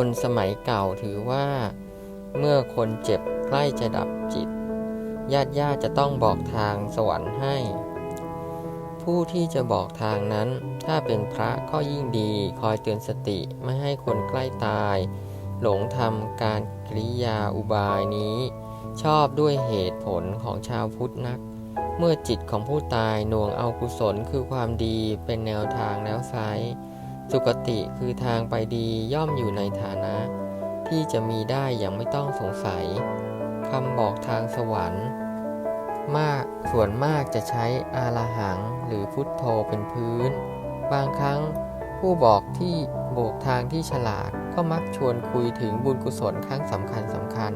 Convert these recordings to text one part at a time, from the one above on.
คนสมัยเก่าถือว่า เมื่อคนเจ็บใกล้จะดับจิต ญาติญาติจะต้องบอกทางสวรรค์ให้ ผู้ที่จะบอกทางนั้น ถ้าเป็นพระก็ยิ่งดีคอยเตือนสติไม่ให้คนใกล้ตาย หลงทำการกริยาอุบายนี้ ชอบด้วยเหตุผลของชาวพุทธนัก เมื่อจิตของผู้ตายหน่วงเอากุศลคือความดีเป็นแนวทางแล้วไซ สุกติคือทางไปดีย่อมอยู่ในฐานะ ที่จะมีได้อย่างไม่ต้องสงสัยคำบอกทางสวรรค์ มากส่วนมากจะใช้อาลาหังหรือพุทโธเป็นพื้น บางครั้งผู้บอกที่โบกทางที่ฉลาดก็มักชวนคุยถึงบุญกุศลครั้งสำคัญสำคัญ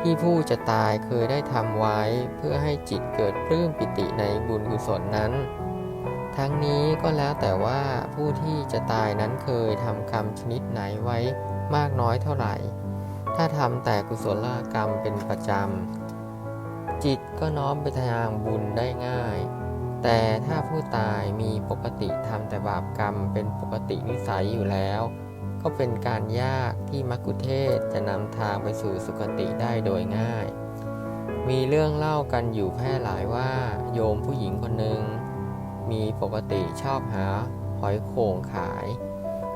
ที่ผู้จะตายเคยได้ทำไว้เพื่อให้จิตเกิดปลื้มปิติในบุญกุศลนั้น ทั้งนี้ก็แล้วแต่ว่าผู้ที่จะตายนั้นเคยทำกรรมชนิดไหนไว้มากน้อยเท่าไหร่ ถ้าทำแต่กุศลกรรมเป็นประจำ จิตก็น้อมไปทางบุญได้ง่าย แต่ถ้าผู้ตายมีปกติทำแต่บาปกรรมเป็นปกตินิสัยอยู่แล้ว ก็เป็นการยากที่มักคุเทศจะนำทางไปสู่สุคติได้โดยง่าย มีเรื่องเล่ากันอยู่แพร่หลายว่าโยมผู้หญิงคนหนึ่ง มีปกติชอบหาหอยโข่งขาย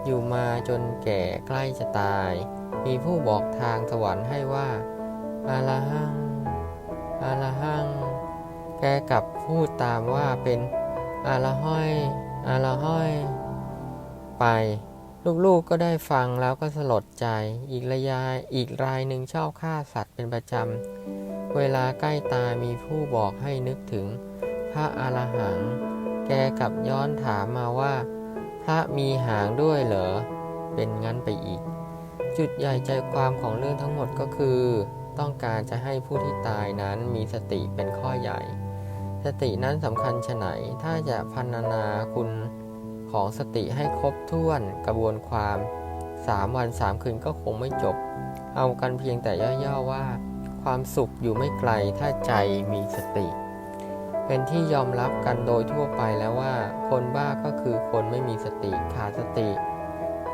อยู่มาจนแก่ใกล้จะตาย มีผู้บอกทางสวรรค์ให้ว่าอาลาหังอาลาหัง แกกลับพูดตามว่าเป็นอาลาห้อยอาลาห้อย ไป ลูกๆก็ได้ฟังแล้วก็สลดใจ อีกระยายอีกรายหนึ่งชอบฆ่าสัตว์เป็นประจำ เวลาใกล้ตายมีผู้บอกให้นึกถึงพระอาลาหัง แกกลับย้อนถามมาว่า พระมีหางด้วยเหรอ เป็นงั้นไปอีก จุดใหญ่ใจความของเรื่องทั้งหมดก็คือ ต้องการจะให้ผู้ที่ตายนั้นมีสติเป็นข้อใหญ่ สตินั้นสำคัญชะไหน ถ้าจะพันนาคุณของสติให้ครบถ้วนกระบวนความ3วัน3คืนก็คงไม่จบ เอากันเพียงแต่ย่อๆว่า ความสุขอยู่ไม่ไกลถ้าใจมีสติ เป็นที่ยอมรับกันโดยทั่วไปแล้วว่า คนบ้าก็คือคนไม่มีสติขาดสติ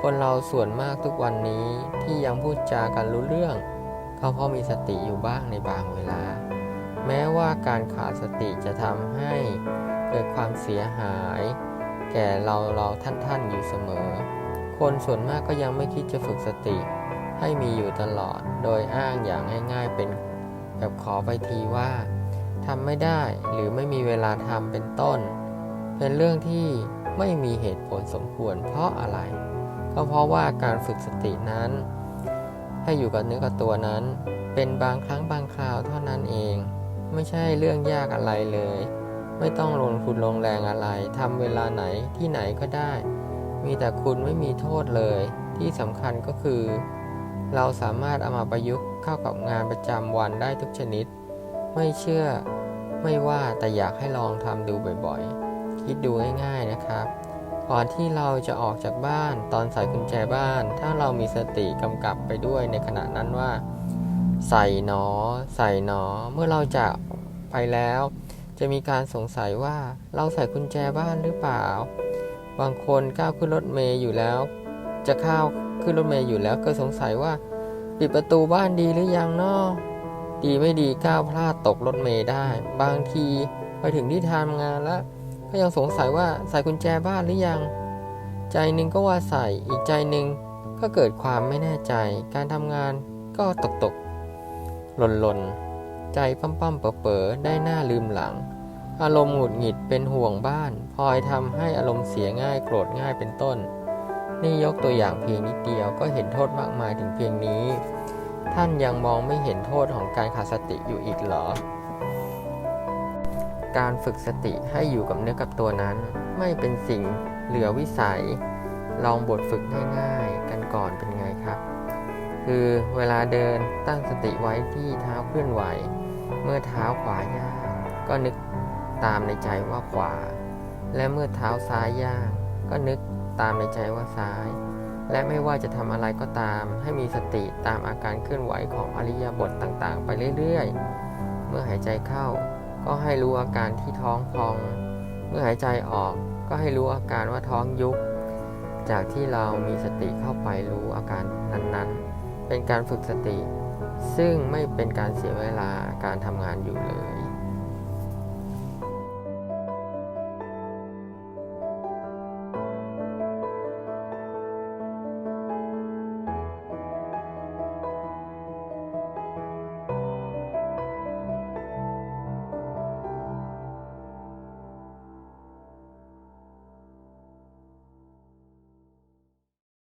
คนเราส่วนมากทุกวันนี้ที่ยังพูดจากันรู้เรื่องเขาเพราะมีสติอยู่บ้างในบางเวลา แม้ว่าการขาดสติจะทำให้เกิดความเสียหาย แก่เราเราท่านท่านอยู่เสมอ คนส่วนมากก็ยังไม่คิดจะฝึกสติ ให้มีอยู่ตลอด โดยอ้างอย่างง่ายๆเป็นแบบขอไปทีว่า ทำไม่ได้หรือไม่มีเวลาทำเป็นต้น เป็นเรื่องที่ไม่มีเหตุผลสมควรเพราะอะไร ก็เพราะว่าการฝึกสตินั้น ให้อยู่กับเนื้อกับตัวนั้น เป็นบางครั้งบางคราวเท่านั้นเอง ไม่ใช่เรื่องยากอะไรเลย ไม่ต้องลงทุนลงแรงอะไรทำเวลาไหนที่ไหนก็ได้ มีแต่คุณไม่มีโทษเลย ที่สำคัญก็คือ เราสามารถเอามาประยุกต์เข้ากับงานประจำวันได้ทุกชนิด ไม่เชื่อไม่ว่าแต่อยากให้ลองทำดูบ่อยๆ คิดดูง่ายๆนะครับ ก่อนที่เราจะออกจากบ้านตอนใส่กุญแจบ้าน ถ้าเรามีสติกำกับไปด้วยในขณะนั้นว่า ใส่หนอ ใส่หนอ เมื่อเราจะไปแล้ว จะมีการสงสัยว่าเราใส่กุญแจบ้านหรือเปล่า บางคนก้าวขึ้นรถเมย์อยู่แล้ว จะเข้าขึ้นรถเมย์อยู่แล้วก็สงสัยว่า ปิดประตูบ้านดีหรือยังเนาะ ดีไม่ดีก้าวพลาดตกรถเมย์ได้ บางทีไปถึงที่ทำงานแล้ว ก็ยังสงสัยว่าใส่กุญแจบ้านหรือยัง ใจหนึ่งก็ว่าใส่อีกใจหนึ่งก็เกิดความไม่แน่ใจ การทำงานก็ตกตกหล่นหล่นใจปั้มปั้มเป๋อเป๋อได้หน้าลืมหลัง อารมณ์หงุดหงิดเป็นห่วงบ้านพลอยทำให้อารมณ์เสียง่ายโกรธง่ายเป็นต้น นี่ยกตัวอย่างเพียงนิดเดียวก็เห็นโทษมากมายถึงเพียงนี้ ท่านยังมองไม่เห็นโทษของการขาดสติอยู่อีกเหรอ การฝึกสติให้อยู่กับเนื้อกับตัวนั้น ไม่เป็นสิ่งเหลือวิสัย ลองบทฝึกง่ายๆ กันก่อนเป็นไงครับ คือเวลาเดินตั้งสติไว้ที่เท้าเคลื่อนไหว เมื่อเท้าขวาย่างก็นึกตามในใจว่าขวา และเมื่อเท้าซ้ายย่างก็นึกตามในใจว่าซ้าย และไม่ว่าจะทำอะไรก็ตาม ให้มีสติตามอาการเคลื่อนไหวของอริยบทต่างๆ ไปเรื่อยๆ เมื่อหายใจเข้า ก็ให้รู้อาการที่ท้องพอง เมื่อหายใจออกก็ให้รู้อาการว่าท้องยุบจากที่เรามีสติเข้าไปรู้อาการนั้นๆ เป็นการฝึกสติ ซึ่งไม่เป็นการเสียเวลาการทำงานอยู่เลย